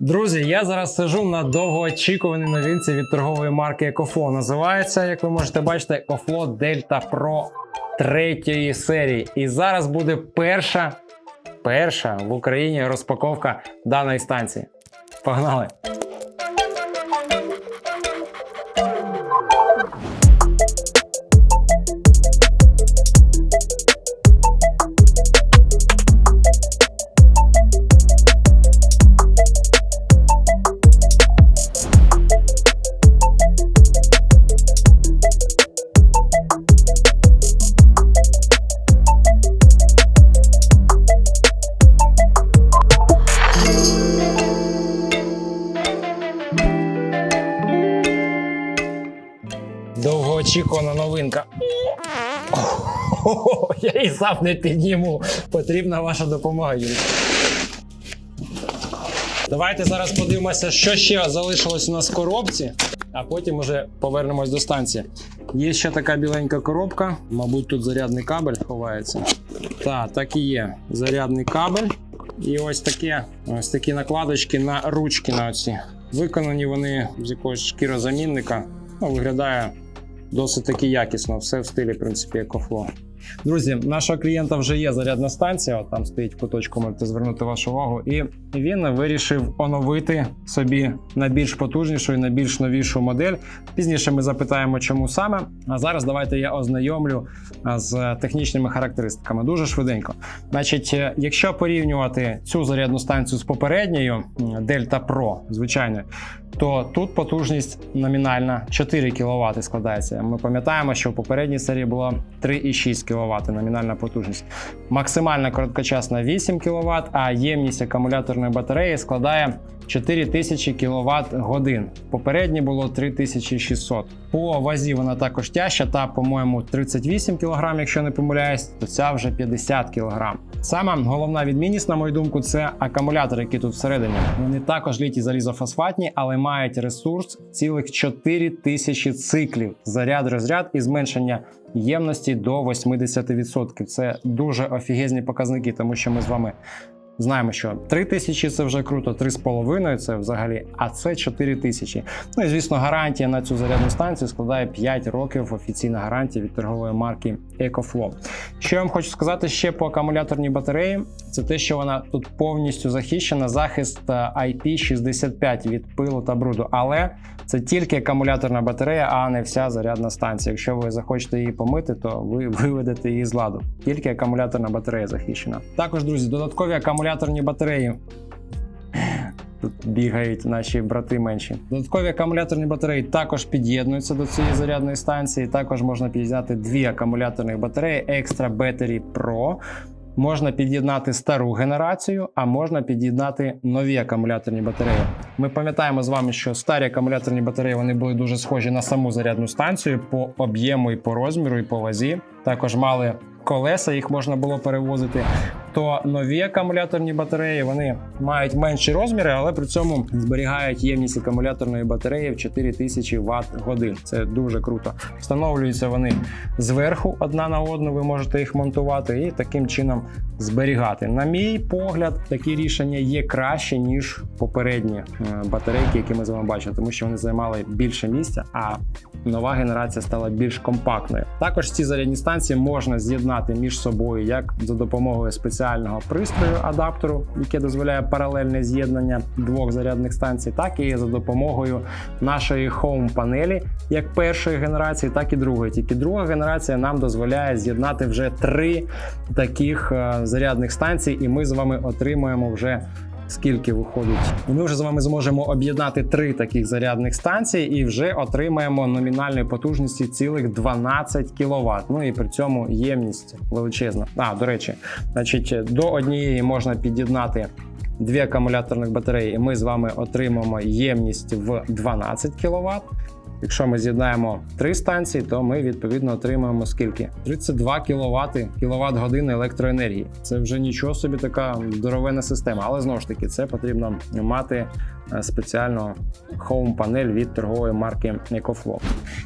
Друзі, я зараз сижу на довгоочікуваній новинці від торгової марки EcoFlow. Називається, як ви можете бачити, EcoFlow Delta Pro третьої серії. І зараз буде перша, перша в Україні розпаковка даної станції. Погнали! Довгоочікувана новинка. Я і сам не підніму. Потрібна ваша допомога. Давайте зараз подивимося, що ще залишилось у нас в коробці, а потім уже повернемось до станції. Є ще така біленька коробка, мабуть, тут зарядний кабель ховається. Так, так і є. Зарядний кабель. І ось таке, ось такі накладочки на ручки на оці. Виконані вони з якогось шкірозамінника. Ну, виглядає досить таки якісно. Все в стилі, в принципі, екофло. Друзі, нашого клієнта вже є зарядна станція. Там стоїть куточку, можете звернути вашу увагу. І він вирішив оновити собі на більш потужнішу і на більш новішу модель. Пізніше ми запитаємо, чому саме. А зараз давайте я ознайомлю з технічними характеристиками. Дуже швиденько. Значить, е, якщо порівнювати цю зарядну станцію з попередньою Delta Pro, звичайно, то тут потужність номінальна 4 кВт складається. Ми пам'ятаємо, що в попередній серії було 3,6 кВт номінальна потужність. Максимальна короткочасна 8 кВт, а ємність акумуляторної батареї складає 4000 кВт годин. Попереднє було 3600. По вазі вона також тяжча, та, по-моєму, 38 кг, якщо не помиляюсь, то ця вже 50 кг. Сама головна відмінність, на мою думку, це акумулятори, які тут всередині. Вони також літі залізофосфатні, але мають ресурс цілих 4000 циклів заряд-розряд і зменшення ємності до 80%. Це дуже офігезні показники, тому що ми з вами знаємо, що 3000 це вже круто, 3,5 це взагалі, а це 4000. Ну і звісно, гарантія на цю зарядну станцію складає 5 років офіційна гарантія від торгової марки EcoFlow. Що я вам хочу сказати ще по акумуляторній батареї, це те, що вона тут повністю захищена захист е, IP65 від пилу та бруду. Але це тільки акумуляторна батарея, а не вся зарядна станція. Якщо ви захочете її помити, то ви виведете її з ладу. Тільки акумуляторна батарея захищена. Також, друзі, додаткові акумуляторні батареї. Тут бігають наші брати менші. Додаткові акумуляторні батареї також під'єднуються до цієї зарядної станції. Також можна під'єднати дві акумуляторні батареї Extra Battery Pro. Можна під'єднати стару генерацію, а можна під'єднати нові акумуляторні батареї. Ми пам'ятаємо з вами, що старі акумуляторні батареї вони були дуже схожі на саму зарядну станцію по об'єму і по розміру, і по вазі. Також мали колеса, їх можна було перевозити. То нові акумуляторні батареї вони мають менші розміри, але при цьому зберігають ємність акумуляторної батареї в 4000 Вт годин. Це дуже круто. Встановлюються вони зверху одна на одну. Ви можете їх монтувати і таким чином зберігати. На мій погляд, такі рішення є краще ніж попередні е, батарейки, які ми з вами бачили, тому що вони займали більше місця. А нова генерація стала більш компактною. Також ці зарядні станції можна з'єднати між собою як за допомогою спеціального пристрою адаптеру, яке дозволяє паралельне з'єднання двох зарядних станцій, так і за допомогою нашої home панелі, як першої генерації, так і другої. Тільки друга генерація нам дозволяє з'єднати вже три таких е, зарядних станцій, і ми з вами отримуємо вже скільки виходить. І ми вже з вами зможемо об'єднати три таких зарядних станцій і вже отримаємо номінальної потужності цілих 12 кВт. Ну і при цьому ємність величезна. А, до речі, значить, до однієї можна під'єднати. Дві акумуляторних батареї, і ми з вами отримаємо ємність в 12 кВт. Якщо ми з'єднаємо три станції, то ми відповідно отримаємо скільки? 32 кВт, кВт години електроенергії. Це вже нічого собі така здоровена система. Але знову ж таки, це потрібно мати спеціальну хоум-панель від торгової марки EcoFlow.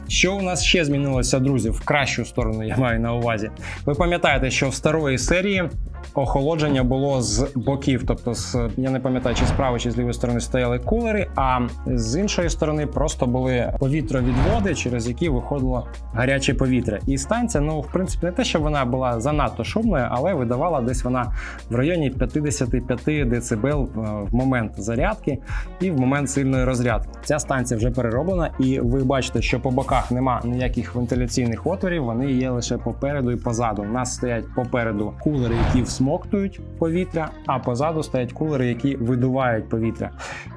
Що у нас ще змінилося, друзі, в кращу сторону я маю на увазі. Ви пам'ятаєте, що в старої серії охолодження було з боків, тобто з я не пам'ятаю, чи з правої, чи з лівої сторони стояли кулери, а з іншої сторони просто були повітровідводи, через які виходило гаряче повітря. І станція, ну в принципі, не те, що вона була занадто шумною, але видавала десь вона в районі 55 дБ в момент зарядки і в момент сильної розрядки. Ця станція вже перероблена, і ви бачите, що по боках нема ніяких вентиляційних отворів, вони є лише попереду і позаду. У нас стоять попереду кулери, які всмоктують повітря, а позаду стоять кулери, які видувають повітря.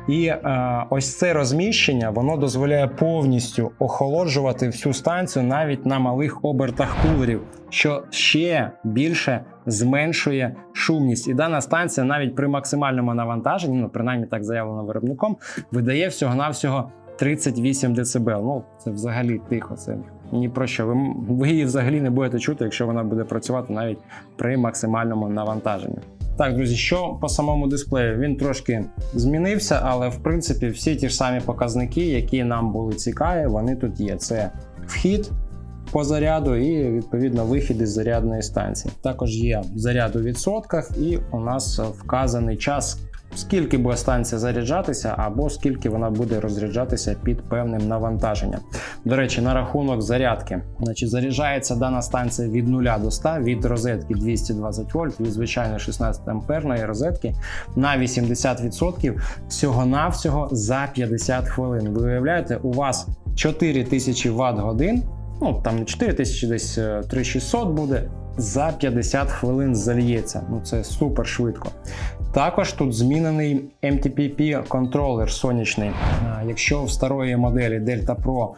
І е, ось це розміщення воно дозволяє повністю охолоджувати всю станцію навіть на малих обертах кулерів, що ще більше зменшує шумність. І дана станція навіть при максимальному навантаженні, ну принаймні так заявлено виробником, видає всього-навсього 38 дБ. Ну це взагалі тихо. Це ні про що. Ви, ви її взагалі не будете чути, якщо вона буде працювати навіть при максимальному навантаженні. Так, друзі, що по самому дисплею? Він трошки змінився, але в принципі всі ті ж самі показники, які нам були цікаві, вони тут є. Це вхід по заряду і відповідно вихід із зарядної станції. Також є заряд у відсотках, і у нас вказаний час. Скільки буде станція заряджатися, або скільки вона буде розряджатися під певним навантаженням. До речі, на рахунок зарядки, значить, заряджається дана станція від 0 до 100 від розетки 220 вольт, від звичайної 16 амперної розетки на 80% всього-навсього за 50 хвилин. Ви уявляєте, у вас 4000 Вт годин, ну там не 4000, десь 3600 буде. За 50 хвилин зальється. Ну це супер швидко. Також тут змінений MTPP контролер сонячний. Якщо в старої моделі Delta Pro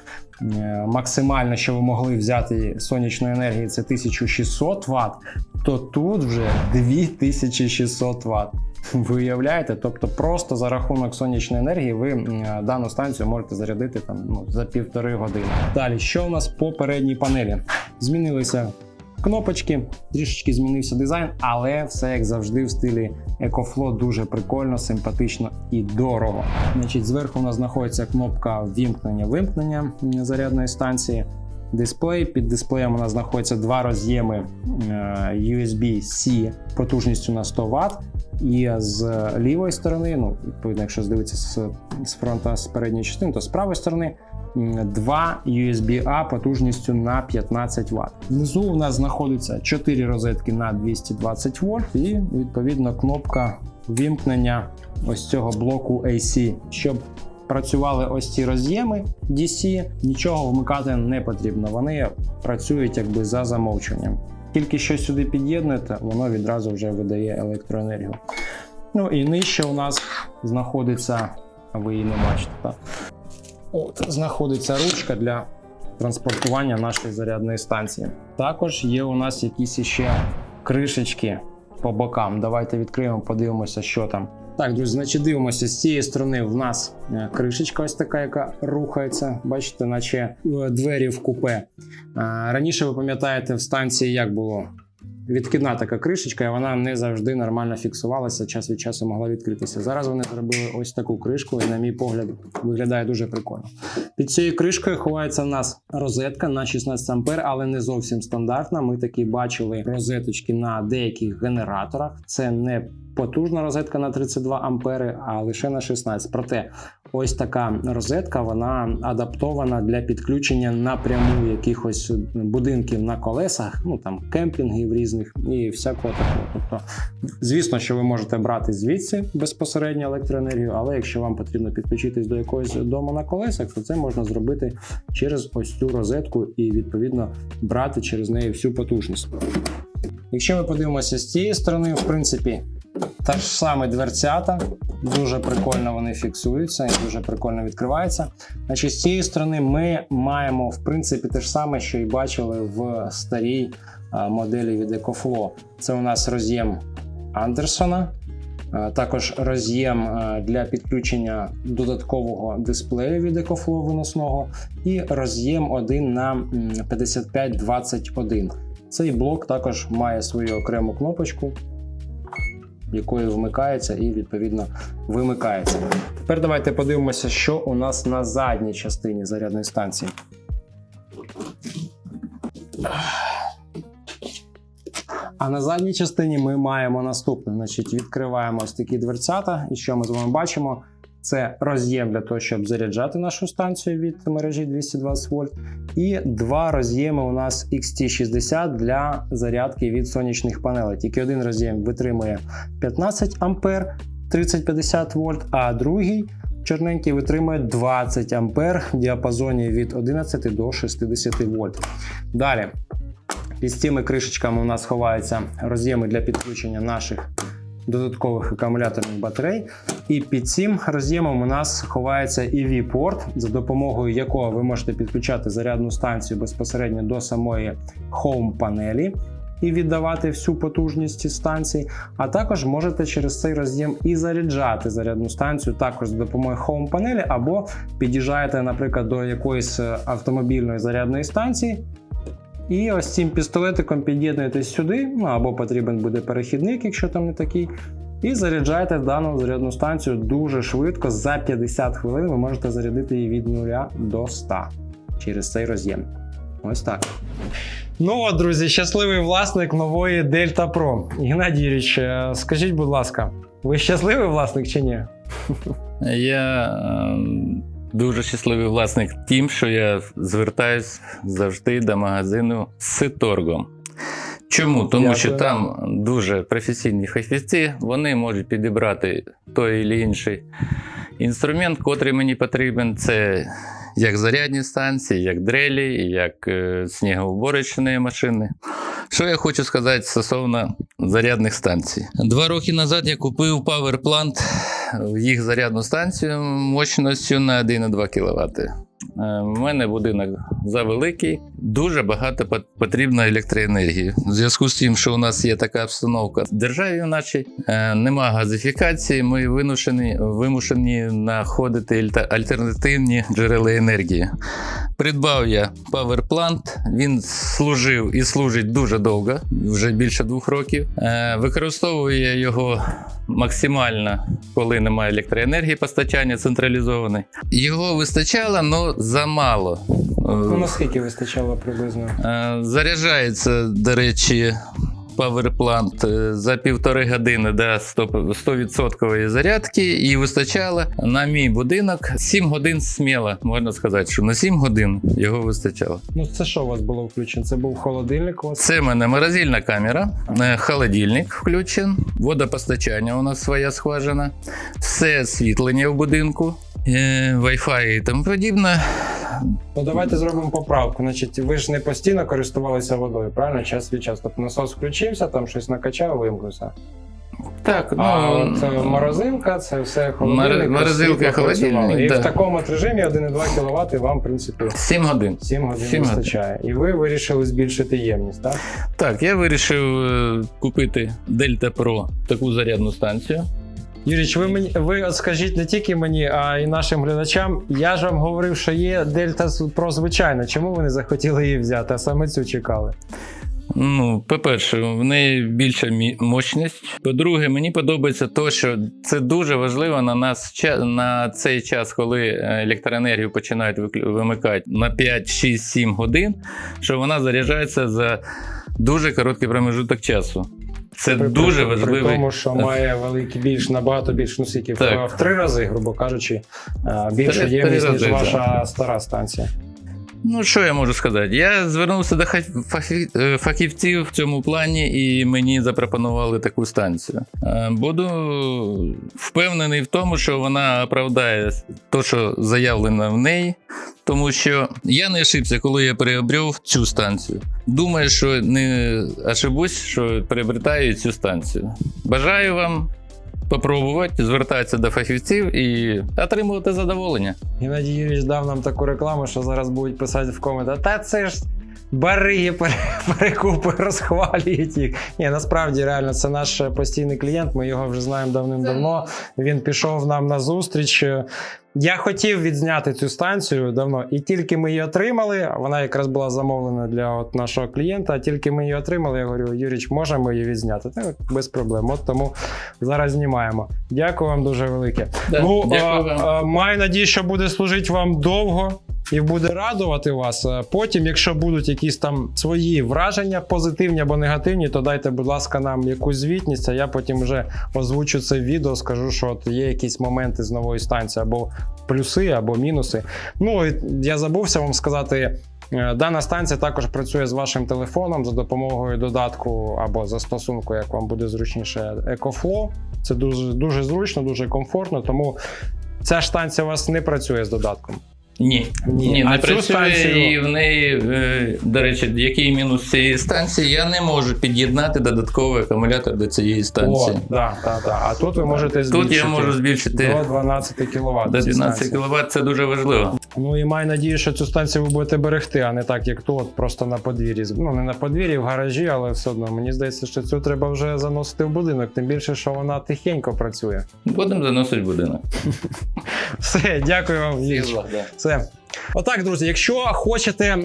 максимально, що ви могли взяти сонячної енергії, це 1600 Вт, то тут вже 2600 Вт. Ви уявляєте? Тобто просто за рахунок сонячної енергії ви дану станцію можете зарядити там ну, за півтори години. Далі, що у нас по передній панелі? Змінилися кнопочки, трішечки змінився дизайн, але все як завжди в стилі EcoFlow дуже прикольно, симпатично і дорого. Значить, Зверху у нас знаходиться кнопка вімкнення-вимкнення зарядної станції. Дисплей. Під дисплеєм у нас знаходяться два роз'єми USB-C потужністю на 100 Вт. І з лівої сторони, ну, відповідно, якщо здивитися з, з фронта з передньої частини, то з правої сторони два USB-A потужністю на 15 Вт. Внизу у нас знаходиться 4 розетки на 220 вольт і відповідно кнопка вімкнення ось цього блоку AC. Щоб працювали ось ці роз'єми DC, нічого вмикати не потрібно. Вони працюють якби за замовчуванням. Тільки що сюди під'єднуєте, воно відразу вже видає електроенергію. Ну і нижче у нас знаходиться, ви її не бачите, так? От, знаходиться ручка для транспортування нашої зарядної станції. Також є у нас якісь ще кришечки по бокам. Давайте відкриємо, подивимося, що там. Так, друзі, значить дивимося, з цієї сторони в нас кришечка ось така, яка рухається. Бачите, наче двері в купе. Раніше ви пам'ятаєте, в станції як було? Відкидна така кришечка, і вона не завжди нормально фіксувалася, час від часу могла відкритися. Зараз вони зробили ось таку кришку, і, на мій погляд, виглядає дуже прикольно. Під цією кришкою ховається в нас розетка на 16 ампер, але не зовсім стандартна. Ми такі бачили розеточки на деяких генераторах. Це не потужна розетка на 32 ампери, а лише на 16. Проте ось така розетка вона адаптована для підключення напряму якихось будинків на колесах, ну там кемпінгів різних і всякого такого. Тобто, звісно, що ви можете брати звідси безпосередньо електроенергію, але якщо вам потрібно підключитись до якогось дому на колесах, то це можна зробити через ось цю розетку і відповідно брати через неї всю потужність. Якщо ми подивимося з цієї сторони, в принципі. Та ж саме дверцята, дуже прикольно вони фіксуються і дуже прикольно відкриваються. Значить, З цієї сторони ми маємо в принципі те ж саме, що і бачили в старій моделі від EcoFlow. Це у нас роз'єм Андерсона, також роз'єм для підключення додаткового дисплею від EcoFlow виносного, і роз'єм 1 на 5521. Цей блок також має свою окрему кнопочку якою вмикається і відповідно вимикається. Тепер давайте подивимося, що у нас на задній частині зарядної станції. А на задній частині ми маємо наступне: значить, відкриваємо ось такі дверцята, і що ми з вами бачимо? Це роз'єм для того, щоб заряджати нашу станцію від мережі 220 вольт, і два роз'єми у нас XT60 для зарядки від сонячних панелей. Тільки один роз'єм витримує 15 ампер 30-50 вольт, а другий чорненький витримує 20 ампер в діапазоні від 11 до 60 вольт. Далі. Під цими кришечками у нас ховаються роз'єми для підключення наших додаткових акумуляторних батарей. І під цим роз'ємом у нас ховається EV-порт, за допомогою якого ви можете підключати зарядну станцію безпосередньо до самої Home панелі і віддавати всю потужність станції. А також можете через цей роз'єм і заряджати зарядну станцію також за допомогою Home панелі, або під'їжджаєте, наприклад, до якоїсь е, автомобільної зарядної станції. І ось цим пістолетиком під'єднуєтесь сюди, ну або потрібен буде перехідник, якщо там не такий. І заряджаєте дану зарядну станцію дуже швидко. За 50 хвилин ви можете зарядити її від 0 до 100 через цей роз'єм. Ось так. Ну от, друзі, щасливий власник нової Delta Pro. Геннадій Юрійович, е, скажіть, будь ласка, ви щасливий власник чи ні? Я е, дуже щасливий власник тим, що я звертаюсь завжди до магазину з торгом. Чому? Тому що там дуже професійні фахівці, вони можуть підібрати той чи інший інструмент, котрий мені потрібен. Це як зарядні станції, як дрелі, як е, снігоуборочні машини. Що я хочу сказати стосовно зарядних станцій? Два роки назад я купив PowerPlant їх зарядну станцію мощністю на 1,2 кВт. У мене будинок завеликий, дуже багато потрібно електроенергії. В зв'язку з тим, що у нас є така обстановка в державі, нашій е, нема газифікації, ми вимушені, вимушені знаходити альтернативні джерела енергії. Придбав я Plant, він служив і служить дуже довго, вже більше двох років. Е, Використовую я його максимально, коли немає електроенергії, постачання централізоване. Його вистачало, але замало. Ну наскільки вистачало приблизно? Е, Заряджається, до речі, PowerPlant е, за півтори години до 100%, 100% зарядки, і вистачало на мій будинок 7 годин сміло. Можна сказати, що на 7 годин його вистачало. Ну це що у вас було включено? Це був холодильник у вас? Це в мене морозильна камера, е, холодильник включен, водопостачання у нас своя скважина, все освітлення в будинку, Wi-Fi і тому подібне. Ну давайте зробимо поправку. Значить, ви ж не постійно користувалися водою, правильно? Час від часу. Тобто насос включився, там щось накачав, вимкнувся. Так, ну, а от е, морозилка, це все холодильник. морозилка, холодильник, І да. в такому от режимі 1,2 кВт вам, в принципі, 7 годин. 7 годин Сім годин. вистачає. І ви вирішили збільшити ємність, так? Так, я вирішив е, купити Delta Pro таку зарядну станцію. Юріч, ви мені ви скажіть не тільки мені, а й нашим глядачам. Я ж вам говорив, що є Дельта Pro звичайна. Чому ви не захотіли її взяти, а саме цю чекали? Ну, по-перше, в неї більша мощність. По-друге, мені подобається те, що це дуже важливо на нас на цей час, коли е, електроенергію починають вимикати на 5, 6, 7 годин, що вона заряджається за дуже короткий промежуток часу. Це При- дуже важливо, важливий. При тому, що має великий більш, набагато більш, ну скільки, в, в три рази, грубо кажучи, більше ємність, ніж ваша стара станція. Ну, що я можу сказати? Я звернувся до е, фахівців в цьому плані, і мені запропонували таку станцію. Е, Буду впевнений в тому, що вона оправдає те, що заявлено в неї. Тому що я не ошибся, коли я приобрів цю станцію. Думаю, що не ошибусь, що приобретаю цю станцію. Бажаю вам попробувати, звертатися до фахівців і отримувати задоволення. Геннадій Юрійович дав нам таку рекламу, що зараз будуть писати в коментах, та це ж бариги пере- перекупи розхвалюють їх. Ні, насправді реально це наш постійний клієнт. Ми його вже знаємо давним-давно. Він пішов нам на зустріч. Я хотів відзняти цю станцію давно, і тільки ми її отримали. Вона якраз була замовлена для от нашого клієнта. А тільки ми її отримали, я говорю, Юріч, можемо її відзняти? Так, без проблем. От тому зараз знімаємо. Дякую вам дуже велике. Да, ну, дякую а, вам. а, маю надію, що буде служити вам довго. І буде радувати вас. Е, Потім, якщо будуть якісь там свої враження, позитивні або негативні, то дайте, будь ласка, нам якусь звітність, а я потім вже озвучу це відео, скажу, що от є якісь моменти з нової станції, або плюси, або мінуси. Ну, я забувся вам сказати. е, Дана станція також працює з вашим телефоном за допомогою додатку або застосунку, як вам буде зручніше, EcoFlow. Це дуже, дуже зручно, дуже комфортно, тому ця станція у вас не працює з додатком. Ні, Ні. ні, не цю працює станцію- і в неї, е, до речі, який мінус цієї станції, я не можу під'єднати додатковий акумулятор до цієї станції. О, да, да, да. А тут ви можете збільшити Тут я можу збільшити до 12 кВт. до 12 кВт, це дуже важливо. Ну і маю надію, що цю станцію ви будете берегти, а не так, як тут, просто на подвір'ї. Ну не на подвір'ї, в гаражі, але все одно мені здається, що цю треба вже заносити в будинок, тим більше, що вона тихенько працює. Будемо заносити в будинок. Все, дякую вам. Юрій. Все. Отак, друзі, якщо хочете,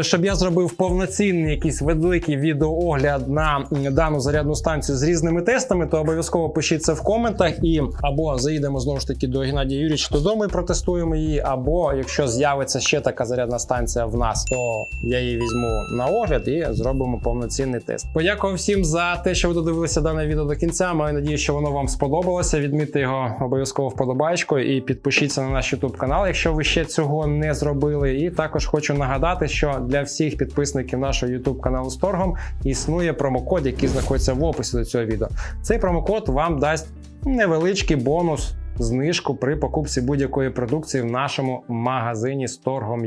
щоб я зробив повноцінний якийсь великий відеоогляд на дану зарядну станцію з різними тестами, то обов'язково пишіть це в коментах і або заїдемо знову ж таки до Геннадія Юрійовича додому і протестуємо її, або якщо з'явиться ще така зарядна станція в нас, то я її візьму на огляд і зробимо повноцінний тест. Подякую всім за те, що ви додивилися дане відео до кінця. Маю надію, що воно вам сподобалося. Відмітьте його обов'язково вподобайкою і підпишіться на наш YouTube канал, якщо ви ще цього не зробили. І також хочу нагадати, що для всіх підписників нашого YouTube каналу з торгом існує промокод, який знаходиться в описі до цього відео. Цей промокод вам дасть невеличкий бонус. Знижку при покупці будь-якої продукції в нашому магазині з торгом.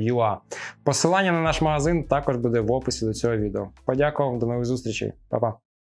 Посилання на наш магазин також буде в описі до цього відео. Подякував, до нових зустрічей, Па-па.